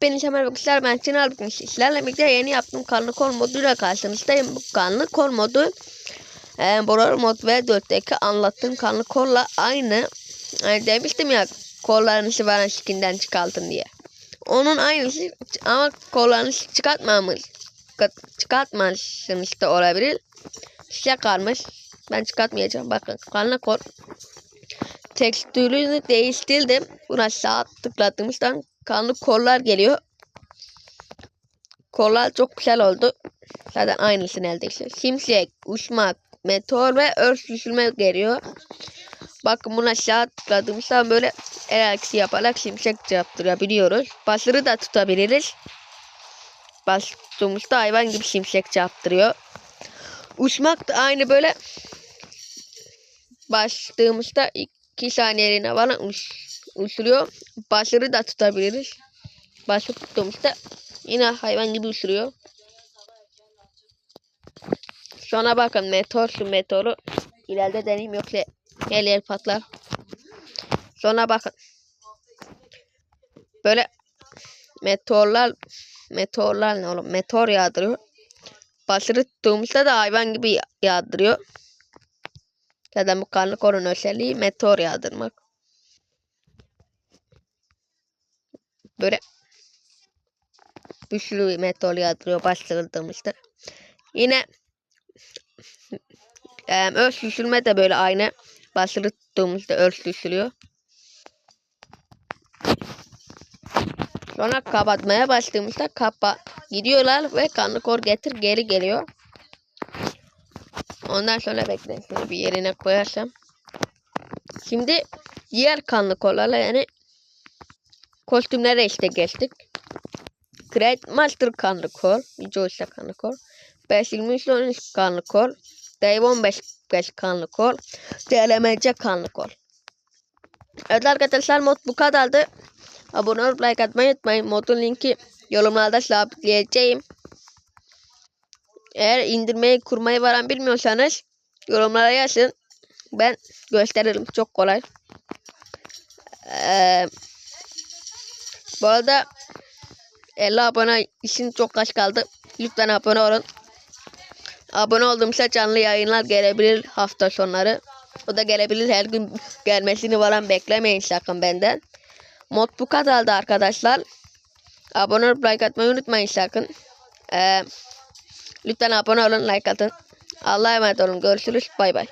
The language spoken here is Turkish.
Hepinize merhaba arkadaşlar ben Çınar bugün sizlerle birlikte yeni yaptığım kanlı kol moduyla karşınızdayım. Bu kanlı kol modu e, Boror mod ve 4'teki anlattığım kanlı kolla aynı. Yani demiştim ya kollarınızı bana skinden çıkartın diye. Onun aynısı ama kollarınızı çıkartmamış. Çıkartmamışsınız da olabilir. Size kalmış. Ben çıkartmayacağım. Bakın kanlı kol. Tekstürünü değiştirdim. Buna sağ tıkladığımızdan kanlı kollar geliyor. Kollar çok güzel oldu. Zaten aynısı neredeyse. Şimşek, uçmak, meteor ve örs düşürme geliyor. Bakın buna sağ tıkladığımızda böyle el aksi yaparak şimşek yaptırabiliyoruz. Basırı da tutabiliriz. Bastığımızda hayvan gibi şimşek yaptırıyor. Uçmak da aynı böyle bastığımızda 2 saniyeliğine falan uç, uçuruyor. Basırı da tutabiliriz. Bası tuttuğumuzda yine hayvan gibi uçuruyor. Sonra bakın meteor şu meteoru ileride deneyim yoksa her yer patlar. Sonra bakın. Böyle meteorlar meteorlar ne oğlum meteor yağdırıyor. Basırı tuttuğumuzda da hayvan gibi yağdırıyor. Zaten bu kanlı korun özelliği meteor yağdırmak. Böyle sürü meteor yağdırıyor bastırıldığımızda. Yine e, örs düşürme de böyle aynı. Tuttuğumuzda örs düşürüyor. Sonra kapatmaya başladığımızda kapa gidiyorlar ve kanlı kor getir geri geliyor. Ondan sonra bekleyin şunu bir yerine koyarsam. Şimdi diğer kanlı kollarla yani kostümlere işte geçtik. Great Master kanlı kol. Joyce kanlı kol. 523 13 kanlı kol. Dave 15 5 kanlı. DLMC kanlı. Evet arkadaşlar mod bu kadardı. Abone olup like atmayı unutmayın. Modun linki yorumlarda sabitleyeceğim. Eğer indirmeyi kurmayı varan bilmiyorsanız yorumlara yazın. Ben gösteririm. Çok kolay. Ee, bu arada 50 abone için çok kaç kaldı. Lütfen abone olun. Abone olduğumuzda canlı yayınlar gelebilir hafta sonları. O da gelebilir her gün gelmesini falan beklemeyin sakın benden. Mod bu kadardı arkadaşlar. Abone olup like atmayı unutmayın sakın. Ee, lütfen abone olun like atın. Allah'a emanet olun. Görüşürüz. Bay bay.